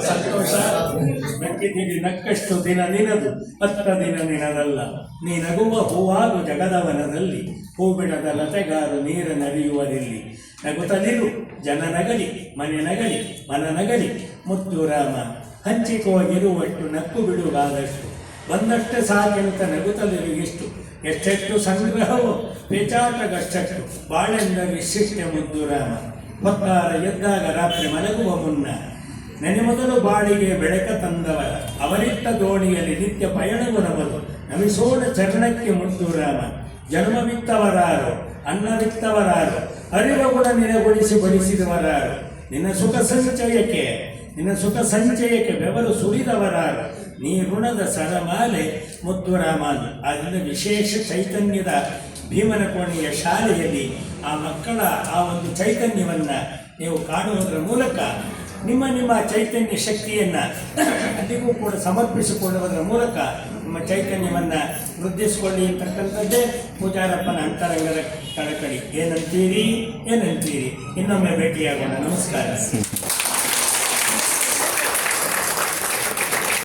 ಸಂತೋಷ ನಕ್ಕಷ್ಟು ದಿನ ನಿನದು ಹತ್ತ ದಿನ ನಿನದಲ್ಲ ನೀ ನಗುವ ಹೂವಾಗು ಜಗದವನದಲ್ಲಿ ಹೂ ಬಿಡದ ಲತೆಗಾರು ನೀರು ನಗುತ್ತ ನಿರು ಜನ ನಗಲಿ ಮನೆ ನಗಲಿ ಮನ ನಗಲಿ ಮುತ್ತು ರಾಮ ಹಂಚಿಕೋಗಿರುವಷ್ಟು ನಕ್ಕು ಬಿಡುಗಾದಷ್ಟು ಒಂದಷ್ಟು ಸಾಕೆಂತ ನಗುತ್ತಲಿರುಗಿಷ್ಟು ಎಷ್ಟೆಷ್ಟು ಸಂಗ್ರಹವೋ? ಪೇಚಾಟಗಷ್ಟಷ್ಟು ಬಾಳೆಂದ ವಿಶಿಷ್ಟ ಮುದ್ದು ರಾಮ. ಹೊತ್ತಾರ ಎದ್ದಾಗ ರಾತ್ರಿ ಮಲಗುವ ಮುನ್ನ ನೆನೆ ಮೊದಲು ಬಾಳಿಗೆ ಬೆಳಕ ತಂದವರ ಅವರಿಟ್ಟ ದೋಣಿಯಲ್ಲಿ ನಿತ್ಯ ಪಯಣವು ನಮದು. ನಮಿಸೋಣ ಚರಣಕ್ಕೆ ಮುದ್ದು ರಾಮ. ಜನ್ಮವಿತ್ತವರಾರು, ಅನ್ನವಿತ್ತವರಾರು, ಅರಿವ ಗುಣ ನಿನಗೊಳಿಸಿ ಬಡಿಸಿದವರಾರು. ನಿನ್ನ ಸುಖ ಸಂಚಯಕ್ಕೆ, ನಿನ್ನ ಸುಖ ಸಂಚಯಕ್ಕೆ ಬೆವರು ಸುರಿದವರಾರು. ನೀ ಋಣದ ಸರಮಾಲೆ ಮುದ್ದು ರಾಮನು ಅದರಿಂದ ವಿಶೇಷ ಚೈತನ್ಯದ ಭೀಮನ ಕೋಣೆಯ ಶಾಲೆಯಲ್ಲಿ ಆ ಮಕ್ಕಳ ಆ ಒಂದು ಚೈತನ್ಯವನ್ನು ನೀವು ಕಾಣುವುದರ ಮೂಲಕ ನಿಮ್ಮ ನಿಮ್ಮ ಚೈತನ್ಯ ಶಕ್ತಿಯನ್ನು ಅಲ್ಲಿಗೂ ಕೂಡ ಸಮರ್ಪಿಸಿಕೊಳ್ಳುವುದರ ಮೂಲಕ ನಿಮ್ಮ ಚೈತನ್ಯವನ್ನು ವೃದ್ಧಿಸಿಕೊಳ್ಳಿ ಅಂತಕ್ಕಂಥದ್ದೇ ಪೂಜಾರಪ್ಪನ ಅಂತರಂಗದ ಕಳಕಳಿ ಏನಂತೀರಿ? ಏನಂತೀರಿ? ಇನ್ನೊಮ್ಮೆ ಭೇಟಿಯಾಗೋಣ. ನಮಸ್ಕಾರ.